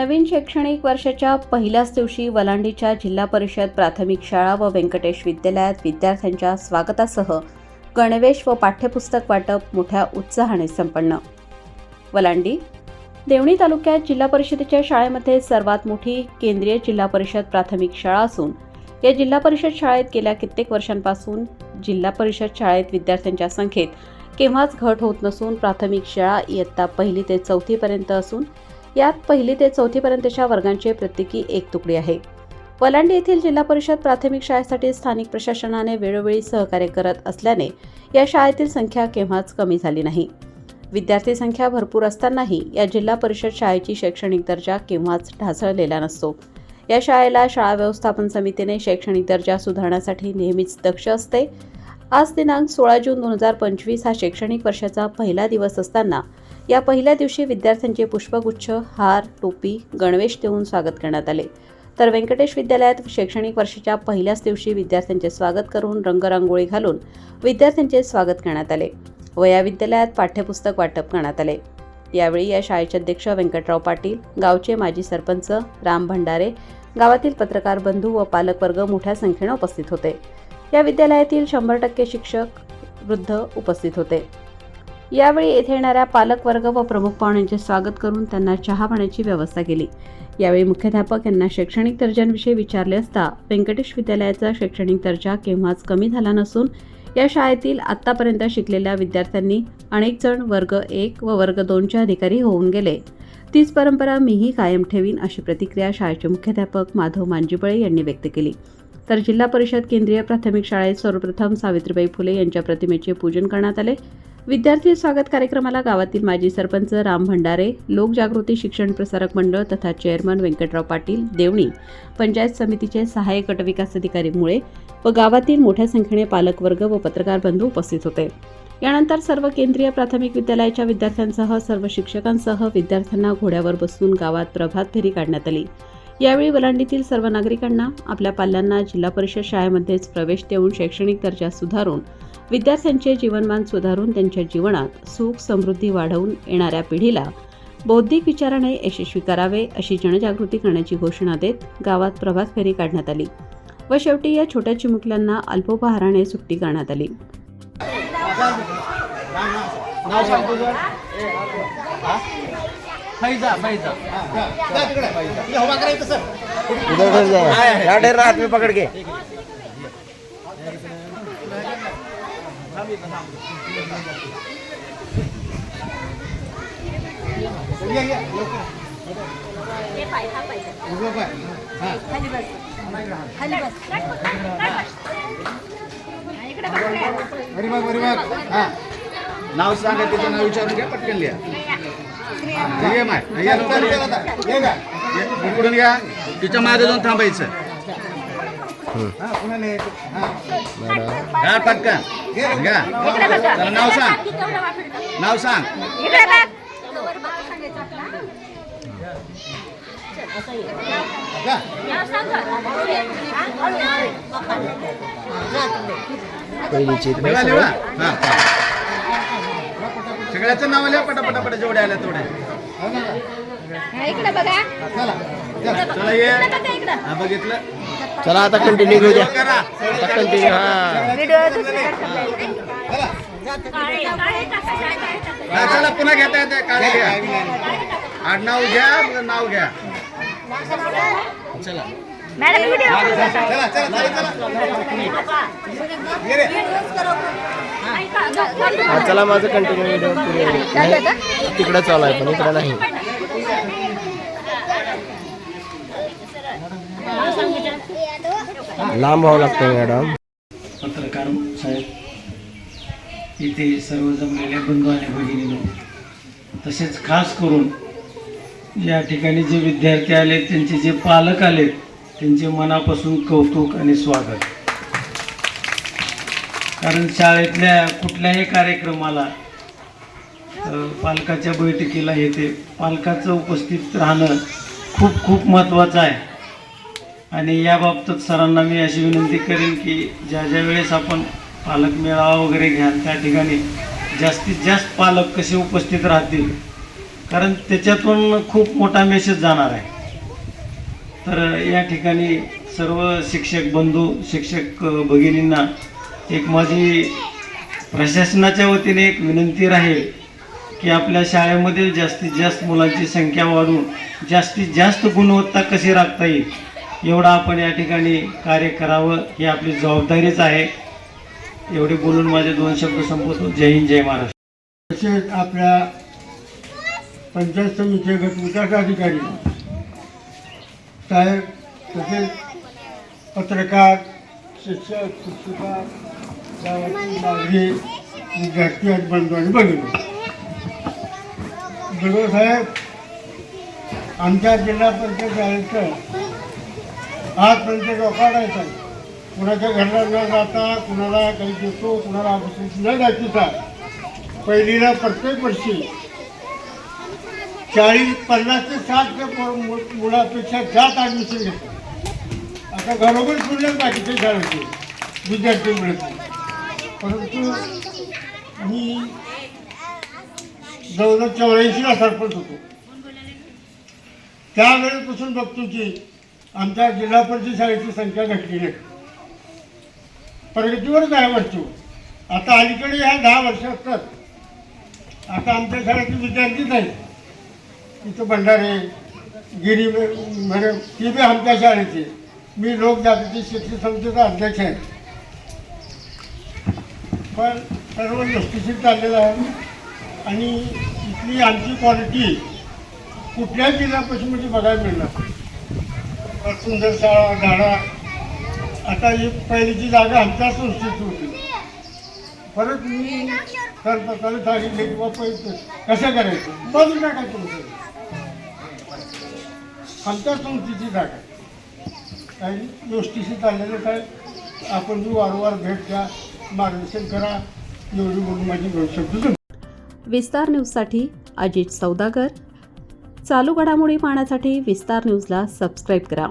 नवीन शैक्षणिक वर्षाच्या पहिल्याच दिवशी वलांडीच्या जिल्हा परिषद प्राथमिक शाळा व व्यंकटेश विद्यालयात विद्यार्थ्यांच्या स्वागतासह गणवेश व पाठ्यपुस्तक वाटप मोठ्या उत्साहाने संपन्न. वलांडी देवणी तालुक्यात जिल्हा परिषदेच्या शाळेमध्ये सर्वात मोठी केंद्रीय जिल्हा परिषद प्राथमिक शाळा असून या जिल्हा परिषद शाळेत गेल्या कित्येक वर्षांपासून जिल्हा परिषद शाळेत विद्यार्थ्यांच्या संख्येत केव्हाच घट होत नसून प्राथमिक शाळा इयत्ता पहिली ते चौथीपर्यंत असून यात पहिली ते चौथीपर्यंतच्या वर्गांचे प्रत्येकी एक तुकडी आहे. वलांडी येथील जिल्हा परिषद प्राथमिक शाळेसाठी स्थानिक प्रशासनाने वेळोवेळी सहकार्य करत असल्याने या शाळेतील संख्या केव्हाच कमी झाली नाही. विद्यार्थी संख्या भरपूर असतानाही या जिल्हा परिषद शाळेची शैक्षणिक दर्जा केव्हाच ढासळलेला नसतो. या शाळेला शाळा व्यवस्थापन समितीने शैक्षणिक दर्जा सुधारण्यासाठी नेहमीच दक्ष असते. आज दिनांक सोळा जून दोन हजार पंचवीस हा शैक्षणिक वर्षाचा पहिला दिवस असताना या पहिल्या दिवशी विद्यार्थ्यांचे पुष्पगुच्छ हार टोपी गणवेश देऊन स्वागत करण्यात आले. तर व्यंकटेश विद्यालयात शैक्षणिक वर्षाच्या पहिल्याच दिवशी विद्यार्थ्यांचे स्वागत करून रंगरांगोळी घालून विद्यार्थ्यांचे स्वागत करण्यात आले व या विद्यालयात पाठ्यपुस्तक वाटप करण्यात आले. यावेळी या शाळेचे अध्यक्ष व्यंकटराव पाटील गावचे माजी सरपंच राम भंडारे गावातील पत्रकार बंधू व पालकवर्ग मोठ्या संख्येने उपस्थित होते. या विद्यालयातील शंभर टक्के शिक्षक वृद्ध उपस्थित होते. यावेळी येथे येणाऱ्या पालकवर्ग व प्रमुख पाहुण्यांचे स्वागत करून त्यांना चहा पाण्याची व्यवस्था केली. यावेळी मुख्याध्यापक यांना शैक्षणिक दर्जांविषयी विचारले असता व्यंकटेश विद्यालयाचा शैक्षणिक दर्जा केव्हाच कमी झाला नसून या शाळेतील आत्तापर्यंत शिकलेल्या विद्यार्थ्यांनी अनेक जण वर्ग एक व वर्ग दोनचे अधिकारी होऊन गेले. तीच परंपरा मीही कायम ठेवीन अशी प्रतिक्रिया शाळेचे मुख्याध्यापक माधव मांजिबळे यांनी व्यक्त केली. तर जिल्हा परिषद केंद्रीय प्राथमिक शाळेत सर्वप्रथम सावित्रीबाई फुले यांच्या प्रतिमेचे पूजन करण्यात आले. विद्यार्थी स्वागत कार्यक्रमाला गावातील माजी सरपंच राम भंडारे लोकजागृती शिक्षण प्रसारक मंडळ तथा चेअरमन व्यंकटराव पाटील देवणी पंचायत समितीचे सहाय्यक गटविकास अधिकारी मुळे व गावातील मोठ्या संख्येने पालकवर्ग व पत्रकार बंधू उपस्थित होते. यानंतर सर्व केंद्रीय प्राथमिक विद्यालयाच्या विद्यार्थ्यांसह सर्व शिक्षकांसह विद्यार्थ्यांना घोड्यावर बसून गावात प्रभात फेरी काढण्यात आली. यावेळी वलांडीतील सर्व नागरिकांना आपल्या पाल्यांना जिल्हा परिषद शाळेमध्येच प्रवेश देऊन शैक्षणिक दर्जा सुधारून विद्यार्थ्यांचे जीवनमान सुधारून त्यांच्या जीवनात सुख समृद्धी वाढवून येणाऱ्या पिढीला बौद्धिक विचाराने यशस्वी करावे अशी जनजागृती करण्याची घोषणा देत गावात प्रभात फेरी काढण्यात आली व शेवटी या छोट्या चिमुकल्यांना अल्पोपहाराने सुट्टी करण्यात आली. फैजा फैजा. उधर उधर जाए यहाँ डर रहा हाथ में पकड़ के या, या. हा. हा. नाव सांगा तिचं नाव विचारून घ्या पटकन लिहा. इकडून या तिच्यामागे जाऊन थांबायचं. हा. हा. हा, पटकन घ्या. नाव सांग. नाव सांग. पहिलीची. हा. सगळ्याचं नाव लिहा पटापटापट जेवढे आल्या तेवढे. इकडे बघा. चला चला. चला ये. हा बघितलं? चला आता कंटिन्यू घेऊ द्या करा. आता कंटिन्यू हा. हा, चला पुन्हा घेता येते काळे घ्या आडनाव घ्या. नाव घ्या चला. मॅडम व्हिडिओ चला चला चला चला ये रे. चला माझं कंटिन्यू व्हिडिओ नाही तिकडं चालू आहे पण इकडं नाही. लांब व्हावं लागतं मॅडम. पत्रकार साहेब इथे सर्व जमलेले बंधू आणि भगिनीनो तसेच खास करून या ठिकाणी जे विद्यार्थी आले त्यांचे जे पालक आलेत त्यांचे मनापासून कौतुक आणि स्वागत. कारण शाळेतल्या कुठल्याही कार्यक्रमाला पालकाच्या बैठकीला येते पालकाचं उपस्थित राहणं खूप खूप महत्त्वाचं आहे. आणि या बाबतीत सरांना मी अशी विनंती करेन की ज्या ज्या वेळेस आपण पालक मेळावा वगैरे घ्याल त्या ठिकाणी जास्तीत जास्त पालक कसे उपस्थित राहतील? कारण त्याच्यातून खूप मोठा मेसेज जाणार आहे. तर या ठिकाणी सर्व शिक्षक बंधू शिक्षक भगिनींना एक माझी प्रशासनाच्या वतीने एक विनंती राहील की आपल्या शाळेमध्ये जास्तीत जास्त मुलांची संख्या वाढून जास्तीत जास्त गुणवत्ता कशी राखता येईल एवढं आपण या ठिकाणी कार्य करावं ही आपली जबाबदारीच आहे. एवढे बोलून माझे दोन शब्द संपवतो. जय हिंद जय महाराष्ट्र. तसेच आपल्या पंचायत समितीचे गट विकास अधिकारी साहेब तसेच पत्रकार शिक्षक शिक्षिका गावातील नागरिक विद्यार्थी आणि बंधू आणि भगिनी. साहेब? आमच्या जिल्हा परिषद शाळेचं आजपर्यंत रोकाडायचं कुणाच्या घरला न जाता कुणाला काही देतो कुणाला ऑफिस न जायचा पहिलीला प्रत्येक वर्षी चाळीस पन्नास ते साठ मुलापेक्षा जास्त ॲडमिशन घेतात आता घरोघर सोडले बाकीच्या शाळेचे विद्यार्थी मिळत परंतु मी जवळजवळ चौऱ्याऐंशीला सरपंच होतो. त्यावेळेपासून बघतो की आमच्या जिल्हा परिषद शाळेची संख्या घटली आहे. प्रगतीवरच आहे वाटतो आता अलीकडे ह्या दहा वर्षात असतात आता आमच्या शाळेचे विद्यार्थीच आहेत तिथं भंडारे गिरी म्हणजे ती बी आमच्या शाळेचे. मी लोक लोकजागृती शिक्षण संस्थेचा अध्यक्ष आहे. पण सर्व व्यवस्थित चाललेलं आहे. आणि इथली आमची क्वालिटी कुठल्याही जिल्ह्यापासून म्हणजे बघायला मिळणार सुंदर शाळा झाडा आता ही पहिलीची जागा आमच्या संस्थेची होती. परत मी सरपंचाला सांगितले की बाबा कसं करायचं? बंद टाकायचं होतं संस्थेची जागा काही गोष्टीशी चाललेलं काय आपण जी वारंवार भेट द्या मार्गदर्शन करा एवढी म्हणून माझी भविष्य विस्तार न्यूजसाठी अजित सौदागर. चालू घडामोडी पाहण्यासाठी विस्तार न्यूजला सबस्क्राईब करा.